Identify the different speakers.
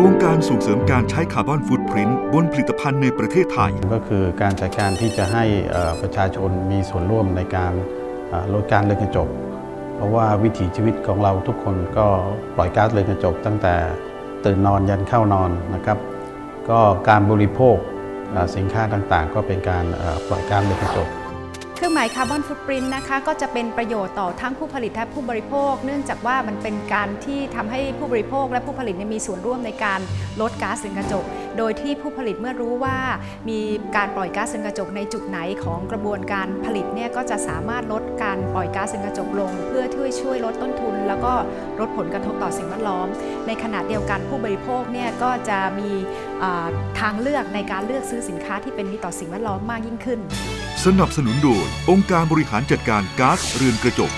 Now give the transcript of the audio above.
Speaker 1: ครงการส่งเสริมการใช้คาร์บอนฟุตพริ้นบนผลิตภัณฑ์ในประเทศไทย
Speaker 2: ก็คือการจัดการที่จะให้ประชาชนมีส่วนร่วมในการลดการเรือนกระจก เพราะว่าวิถีชีวิตของเราทุกคนก็ปล่อยก๊าซเรือนกระจก ตั้งแต่ตื่นนอนยันเข้านอนนะครับ ก็การบริโภคสินค้าต่างๆ ก็เป็นการปล่อยก๊าซเรือนกระจก
Speaker 3: เครื่องหมายคาร์บอนฟุตปรินต์นะคะก็จะเป็นประโยชน์ต่อทั้งผู้ผลิตและผู้บริโภค เนื่องจากว่ามันเป็นการที่ทำให้ผู้บริโภคและผู้ผลิตมีส่วนร่วมในการลดก๊าซเรือนกระจก โดยที่ผู้ผลิตเมื่อรู้ว่า มีการปล่อยก๊าซเรือนกระจกในจุดไหนของกระบวนการผลิตเนี่ยก็จะสามารถลดการปล่อยก๊าซเรือนกระจกลง เพื่อที่จะช่วยลดต้นทุน แล้วก็ลดผลกระทบต่อสิ่งแวดล้อม ในขณะเดียวกันผู้บริโภคเนี่ยก็จะมีทางเลือกในการเลือกซื้อสินค้าที่เป็นมิตรต่อสิ่งแวดล้อมมากยิ่งขึ้น
Speaker 1: สนับสนุนโดยองค์การบริหารจัดการก๊าซเรือนกระจก